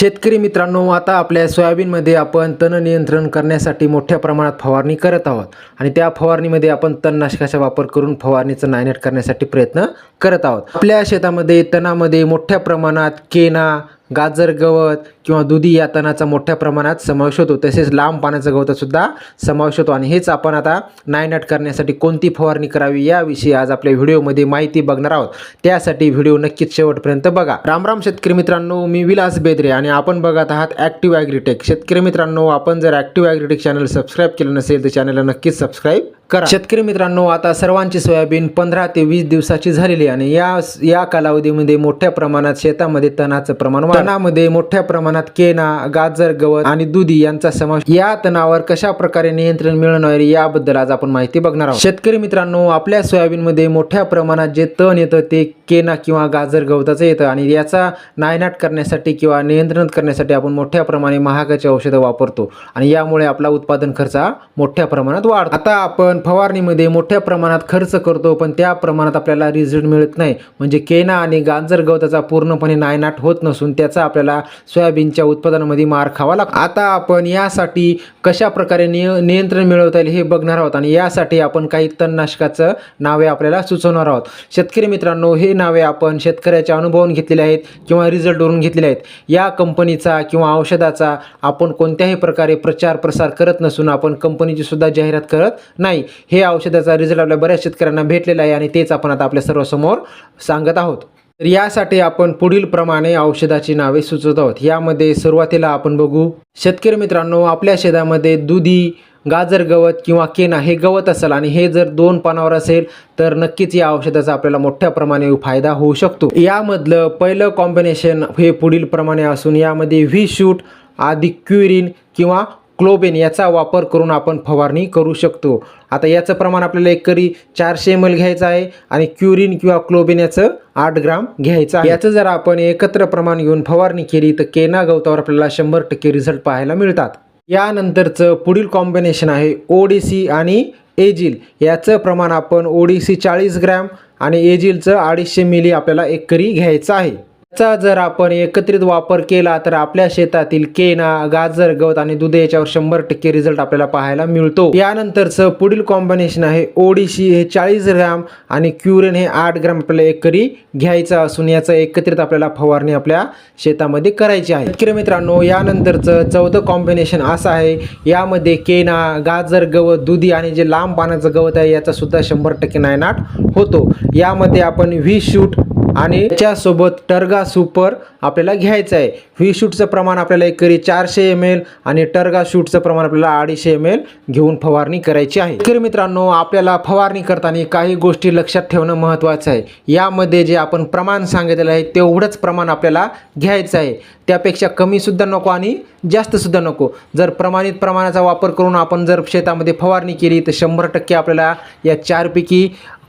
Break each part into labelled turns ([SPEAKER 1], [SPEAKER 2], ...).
[SPEAKER 1] शेतकरी मित्रांनो आता आपल्या सोयाबीनमध्ये आपण तण नियंत्रण करण्यासाठी मोठ्या प्रमाणात फवारणी करत आहोत. आणि त्या फवारणीमध्ये आपण तणनाशकाचा वापर करून फवारणीचं नायनेट करण्यासाठी प्रयत्न करत आहोत. आपल्या शेतामध्ये तणामध्ये मोठ्या प्रमाणात केना गाजर गवत किंवा दुधी या तणाचा मोठ्या प्रमाणात समावेश होतो. तसेच लांब पाण्याचा गवतसुद्धा समावेश होतो. आणि हेच आपण आता नायनाट करण्यासाठी कोणती फवारणी करावी याविषयी आज आपल्या व्हिडिओमध्ये माहिती बघणार आहोत. त्यासाठी व्हिडिओ नक्कीच शेवटपर्यंत बघा. रामराम शेतकरी मित्रांनो मी विलास बेदरे आणि आपण बघत आहात ॲक्टिव्ह ॲग्रीटेक शेतकरी मित्रांनो आपण जर ॲक्टिव्ह ॲग्रीटेक चॅनल सबस्क्राईब केलं नसेल तर चॅनलला नक्कीच सबस्क्राईब करा. शेतकरी मित्रांनो आता सर्वांची सोयाबीन पंधरा ते वीस दिवसाची झालेली आणि या या कालावधीमध्ये मोठ्या प्रमाणात शेतामध्ये तणाचं प्रमाण तणामध्ये मोठ्या प्रमाणात केना गाजर गवत आणि दुधी यांचा समावेश. या तणावर कशा प्रकारे नियंत्रण मिळवणार याबद्दल आज आपण माहिती बघणार आहोत. शेतकरी मित्रांनो आपल्या सोयाबीनमध्ये मोठ्या प्रमाणात जे तण येतं ते केना किंवा गाजर गवताचं येतं आणि याचा नायनाट करण्यासाठी किंवा नियंत्रण करण्यासाठी आपण मोठ्या प्रमाणे महागाची औषधं वापरतो आणि यामुळे आपला उत्पादन खर्च हा मोठ्या प्रमाणात वाढतो. आता आपण फवारणीमध्ये मोठ्या प्रमाणात खर्च करतो पण त्या प्रमाणात आपल्याला रिझल्ट मिळत नाही. म्हणजे केना आणि गाजर गवताचा पूर्णपणे नायनाट होत नसून त्याचा आपल्याला सोयाबीनच्या उत्पादनामध्ये मार खावा लागतो. आता आपण यासाठी कशा प्रकारे निय नियंत्रण मिळवता येईल हे बघणार आहोत आणि यासाठी आपण काही तणनाशकाचं नावे आपल्याला सुचवणार आहोत. शेतकरी मित्रांनो हे नावे आपण शेतकऱ्याच्या अनुभवून घेतलेले आहेत किंवा रिझल्टवरून घेतलेले आहेत. या कंपनीचा किंवा औषधाचा आपण कोणत्याही प्रकारे प्रचार प्रसार करत नसून आपण कंपनीची सुद्धा जाहिरात करत नाही. हे औषधाचा रिझल्ट आपल्या बऱ्याच शेतकऱ्यांना भेटलेला आहे आणि तेच आपण आता आपल्या सर्वसमोर सांगत आहोत. तर यासाठी आपण पुढील प्रमाणे औषधाची नावे सुचवत आहोत. यामध्ये सुरुवातीला आपण बघू. शेतकरी मित्रांनो आपल्या शेतामध्ये दुधी गाजर गवत किंवा केना हे गवत असेल आणि हे जर दोन पानावर असेल तर नक्कीच या औषधाचा आपल्याला मोठ्या प्रमाणे फायदा होऊ शकतो. यामधलं पहिलं कॉम्बिनेशन हे पुढील प्रमाणे असून यामध्ये व्ही शूट आधी क्युरिन किंवा क्लोबेन याचा वापर करून आपण फवारणी करू शकतो. आता याचं प्रमाण आपल्याला एकरी चारशे एम एल घ्यायचं आहे आणि क्युरिन किंवा क्लोबेन याचं आठ ग्राम घ्यायचं आहे. याचं जर आपण एकत्र प्रमाण घेऊन फवारणी केली तर केना गवतावर आपल्याला शंभर टक्के रिझल्ट पाहायला मिळतात. यानंतरचं पुढील कॉम्बिनेशन आहे ओडीसी आणि एजिल. याचं प्रमाण आपण ओडीसी चाळीस ग्रॅम आणि एजिलचं अडीचशे मिली आपल्याला एकरी घ्यायचं आहे. याचा जर आपण एकत्रित वापर केला तर आपल्या शेतातील केना गाजर गवत आणि दूध याच्यावर शंभर टक्के रिझल्ट आपल्याला पाहायला मिळतो. यानंतरचं पुढील कॉम्बिनेशन आहे ओडिशी हे चाळीस ग्रॅम आणि क्युरेन हे आठ ग्रॅम आपल्याला एकरी घ्यायचं असून याचं एकत्रित आपल्याला फवारणी आपल्या शेतामध्ये करायची आहे. शेतकरी मित्रांनो यानंतरचं चौथं कॉम्बिनेशन असं आहे. यामध्ये केना गाजर गवत दुधी आणि जे लांब पानाचं गवत आहे याचा सुद्धा शंभर टक्के नायनाट होतो. यामध्ये आपण व्ही शूट आणि त्याच्यासोबत टर्गा सुपर आपल्याला घ्यायचं आहे. व्ही शूटचं प्रमाण आपल्याला एकरी चारशे एम एल आणि टर्गा शूटचं प्रमाण आपल्याला अडीचशे एम एल घेऊन फवारणी करायची आहे. तर मित्रांनो आपल्याला फवारणी करताना काही गोष्टी लक्षात ठेवणं महत्त्वाचं आहे. यामध्ये जे आपण प्रमाण सांगितलेलं आहे तेवढंच प्रमाण आपल्याला घ्यायचं आहे. त्यापेक्षा कमीसुद्धा नको आणि जास्तसुद्धा नको. जर प्रमाणित प्रमाणाचा वापर करून आपण जर शेतामध्ये फवारणी केली तर शंभर टक्के आपल्याला या चारपैकी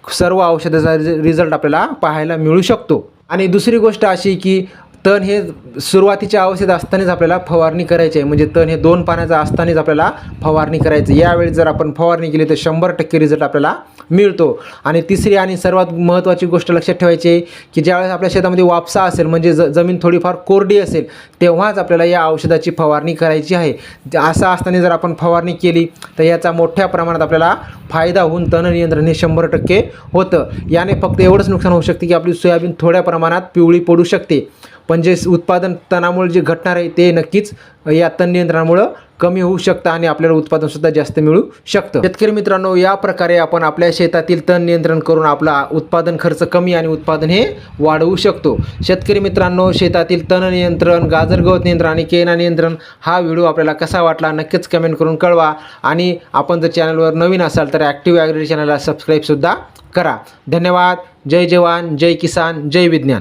[SPEAKER 1] सर्व औषधाचा रिझल्ट आपल्याला पाहायला मिळू शकतो. आणि दुसरी गोष्ट अशी की तण हे सुरुवातीच्या अवस्थेत असतानाच आपल्याला फवारणी करायची आहे. म्हणजे तण हे दोन पाण्याचं असतानाच आपल्याला फवारणी करायचं यावेळी जर आपण फवारणी केली तर शंभर टक्के रिझल्ट आपल्याला मिळतो. आणि तिसरी आणि सर्वात महत्त्वाची गोष्ट लक्षात ठेवायची आहे की ज्यावेळेस आपल्या शेतामध्ये वापसा असेल म्हणजे ज जमीन थोडीफार कोरडी असेल तेव्हाच आपल्याला या औषधाची फवारणी करायची आहे. ज- असं असताना जर आपण फवारणी केली तर याचा मोठ्या प्रमाणात आपल्याला फायदा होऊन तण नियंत्रण हे शंभर टक्के होतं. याने फक्त एवढंच नुकसान होऊ शकते की आपली सोयाबीन थोड्या प्रमाणात पिवळी पडू शकते. पण जे उत्पादन तणामुळे जे घटणार आहे ते नक्कीच या तण नियंत्रणामुळं कमी होऊ शकतं आणि आपल्याला उत्पादनसुद्धा जास्त मिळू शकतं. शेतकरी मित्रांनो या प्रकारे आपण आपल्या शेतातील तण नियंत्रण करून आपला उत्पादन खर्च कमी आणि उत्पादन हे वाढवू शकतो. शेतकरी मित्रांनो शेतातील तण नियंत्रण गाजर गवत नियंत्रण आणि केना नियंत्रण हा व्हिडिओ आपल्याला कसा वाटला नक्कीच कमेंट करून कळवा. आणि आपण जर चॅनलवर नवीन असाल तर ॲक्टिव्ह ॲग्री चॅनलला सबस्क्राईबसुद्धा करा. धन्यवाद. जय जवान जय किसान जय विज्ञान.